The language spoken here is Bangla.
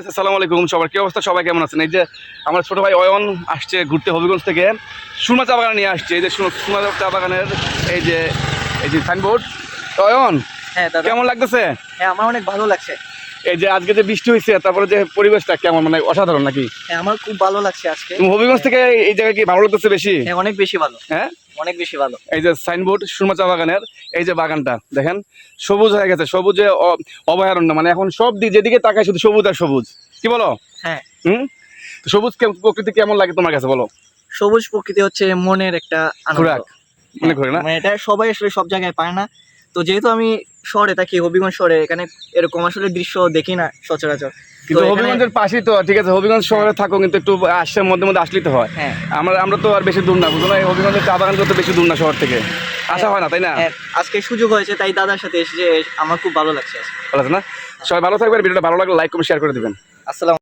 আসসালামু আলাইকুম সবার কি অবস্থা? সবাই কেমন আছেন? এই যে আমার ছোট ভাই অয়ন আসছে ঘুরতে হবিগঞ্জ থেকে। সুরমা চা বাগান নিয়ে আসছে। এই যে সুর- সুরমা চা বাগানের এই যে এই যে সাইনবোর্ড অয়ন হ্যাঁ কেমন লাগতেছে? হ্যাঁ আমার অনেক ভালো লাগছে। এই যে আজকে যে বৃষ্টি হয়েছে তারপরে যে পরিবেশটা কেমন? মানে অসাধারণ নাকি? হ্যাঁ আমার খুব ভালো লাগছে আজকে। হবিগঞ্জ থেকে এই জায়গায় কি ভালো লাগতেছে বেশি? হ্যাঁ অনেক বেশি ভালো। হ্যাঁ? অনেক বেশি ভালো। এই যে সাইনবোর্ড সুরমা চা বাগানের এই যে বাগানটা দেখেন? সবুজ হয়ে গেছে সবুজে অভয়ারণ্য মানে এখন সব দিক যেদিকে তাকায় শুধু সবুজ আর সবুজ। কি বলো? হ্যাঁ। হুম? সবুজ প্রকৃতি কেমন লাগে তোমার কাছে বলো? সবুজ প্রকৃতি হচ্ছে মনের একটা খোরাক। মনে করি না? মানে এটা সবাই আসলে সব জায়গায় পায় না। তো যেহেতু আমি শহরে থাকি হবিগঞ্জ শহরে এখানে এরকম আসলে দৃশ্য দেখি না সচরাচর। কিন্তু হবিগঞ্জের পাশেই তো ঠিক আছে হবিগঞ্জ শহরে থাকো কিন্তু একটু আসার মধ্যে মধ্যে আসলেই তো হয়। হ্যাঁ। আমরা আমরা তো আর বেশি দূর না বুঝলো হবিগঞ্জের চা বাগান তো বেশি দূর না শহর থেকে। আসা হয় না তাই না? হ্যাঁ, আজকে সুযোগ হয়েছে তাই দাদার সাথে এসে আমার খুব ভালো লাগছে ভালো না? সবাই ভালো থাকবেন ভিডিওটা ভালো লাগলে লাইক কমেন্ট শেয়ার করে দিবেন। আসসালাম